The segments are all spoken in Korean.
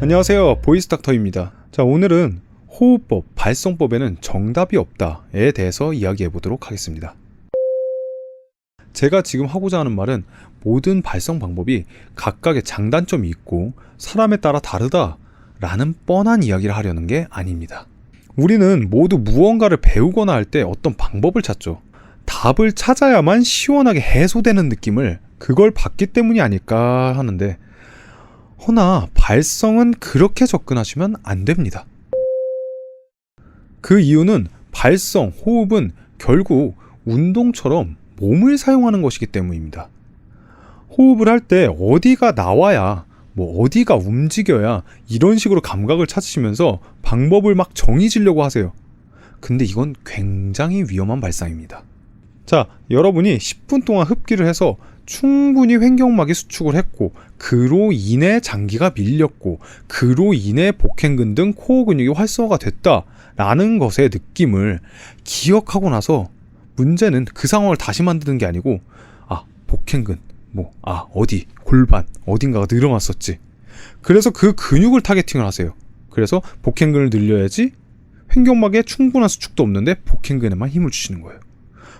안녕하세요. 보이스닥터입니다. 자, 오늘은 호흡법, 발성법에는 정답이 없다에 대해서 이야기해 보도록 하겠습니다. 제가 지금 하고자 하는 말은 모든 발성 방법이 각각의 장단점이 있고 사람에 따라 다르다 라는 뻔한 이야기를 하려는 게 아닙니다. 우리는 모두 무언가를 배우거나 할 때 어떤 방법을 찾죠. 답을 찾아야만 시원하게 해소되는 느낌을 그걸 받기 때문이 아닐까 하는데 허나 발성은 그렇게 접근하시면 안 됩니다. 그 이유는 발성, 호흡은 결국 운동처럼 몸을 사용하는 것이기 때문입니다. 호흡을 할 때 어디가 나와야, 뭐 어디가 움직여야 이런 식으로 감각을 찾으시면서 방법을 막 정의지려고 하세요. 근데 이건 굉장히 위험한 발상입니다. 자, 여러분이 10분 동안 흡기를 해서 충분히 횡격막이 수축을 했고, 그로 인해 장기가 밀렸고, 그로 인해 복행근 등 코어 근육이 활성화가 됐다라는 것의 느낌을 기억하고 나서 문제는 그 상황을 다시 만드는 게 아니고, 아, 복행근, 뭐, 아, 어디, 골반, 어딘가가 늘어났었지. 그래서 그 근육을 타겟팅을 하세요. 그래서 복행근을 늘려야지 횡격막에 충분한 수축도 없는데 복행근에만 힘을 주시는 거예요.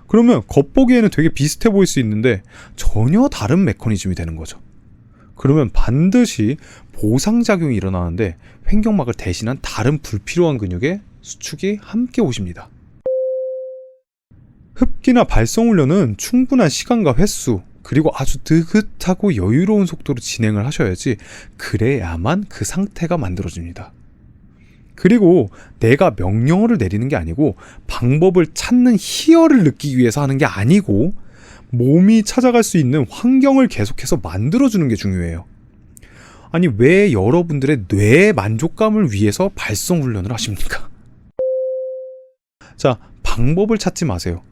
그러면 겉보기에는 되게 비슷해 보일 수 있는데 전혀 다른 메커니즘이 되는 거죠. 그러면 반드시 보상작용이 일어나는데 횡격막을 대신한 다른 불필요한 근육의 수축이 함께 오십니다. 흡기나 발성 훈련은 충분한 시간과 횟수, 그리고 아주 느긋하고 여유로운 속도로 진행을 하셔야지 그래야만 그 상태가 만들어집니다. 그리고 내가 명령어를 내리는 게 아니고 방법을 찾는 희열을 느끼기 위해서 하는 게 아니고 몸이 찾아갈 수 있는 환경을 계속해서 만들어주는 게 중요해요. 아니, 왜 여러분들의 뇌의 만족감을 위해서 발성 훈련을 하십니까? 자, 방법을 찾지 마세요.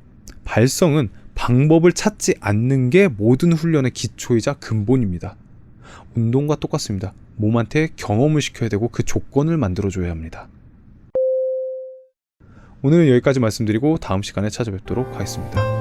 발성은 방법을 찾지 않는 게 모든 훈련의 기초이자 근본입니다. 운동과 똑같습니다. 몸한테 경험을 시켜야 되고 그 조건을 만들어줘야 합니다. 오늘은 여기까지 말씀드리고 다음 시간에 찾아뵙도록 하겠습니다.